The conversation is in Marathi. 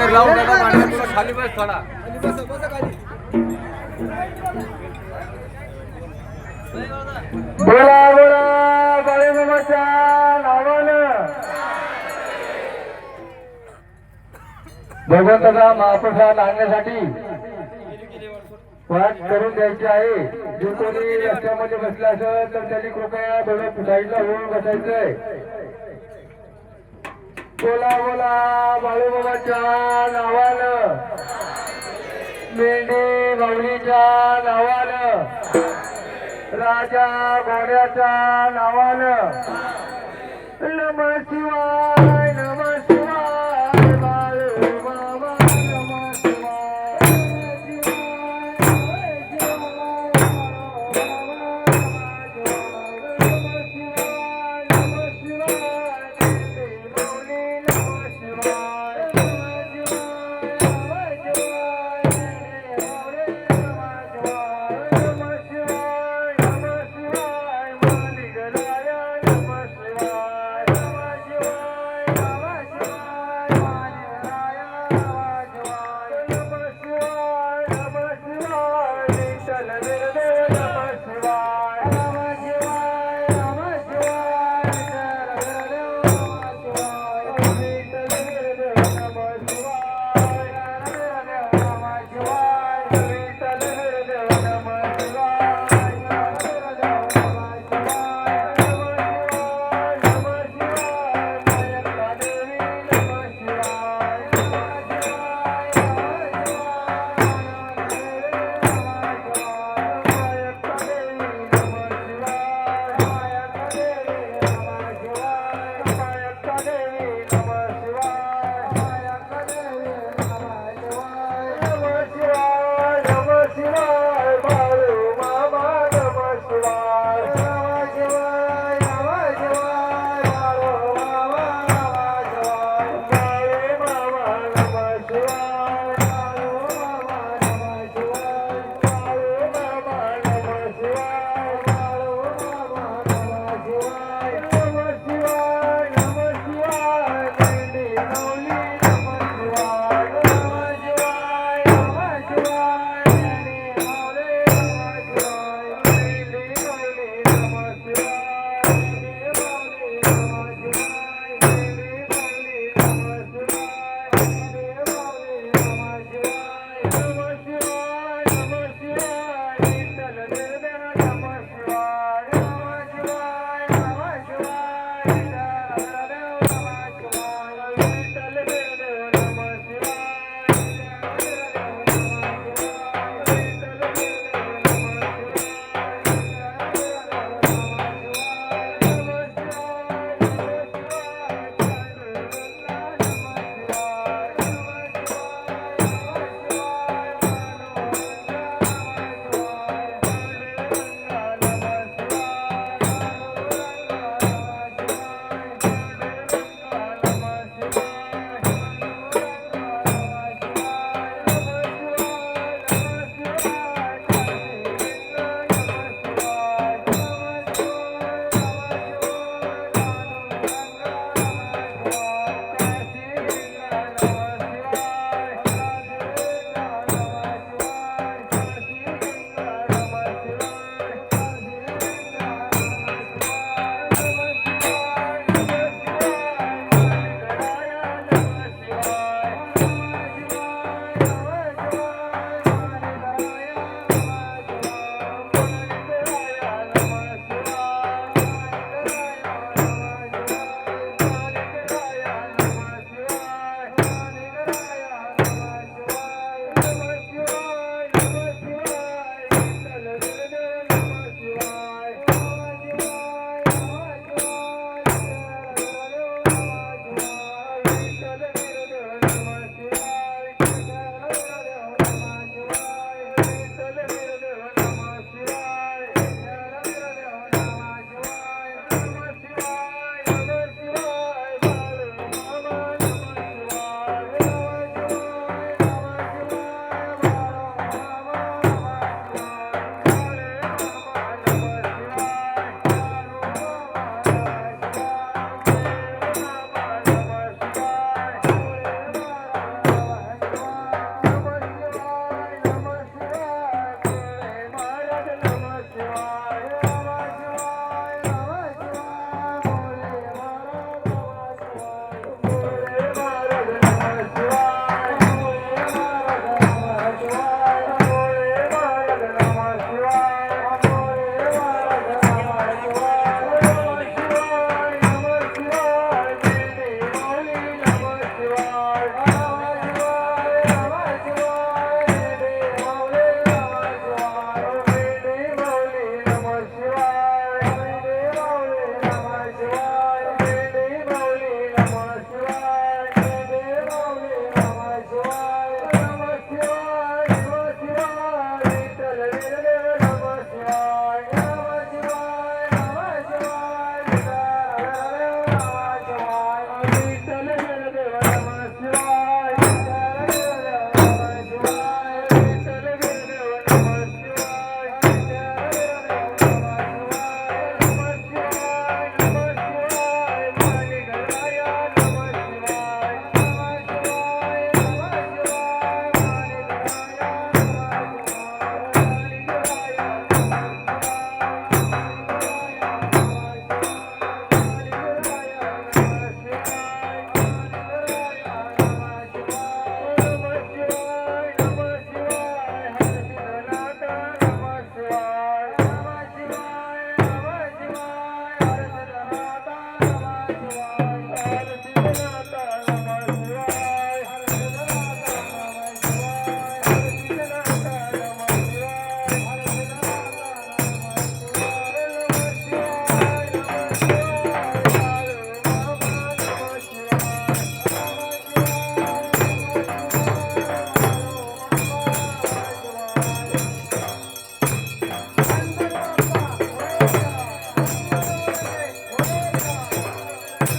तर लावून टाका मांडा तुला खाली बस थोडा. बोला बोला बाळूमामाच्या नावानं. भगवंताचा महाप्रसाद आणण्यासाठी वाट करून द्यायची आहे. जे कोणी रस्त्यामध्ये बसले असेल तर त्यांनी कृपया थोडं साईडला होऊन बसायचंय. बोला बोला बाळूबाबाच्या नावानं. मेंढी बावलीच्या नावानं. राजा घोड्याच्या नावानं.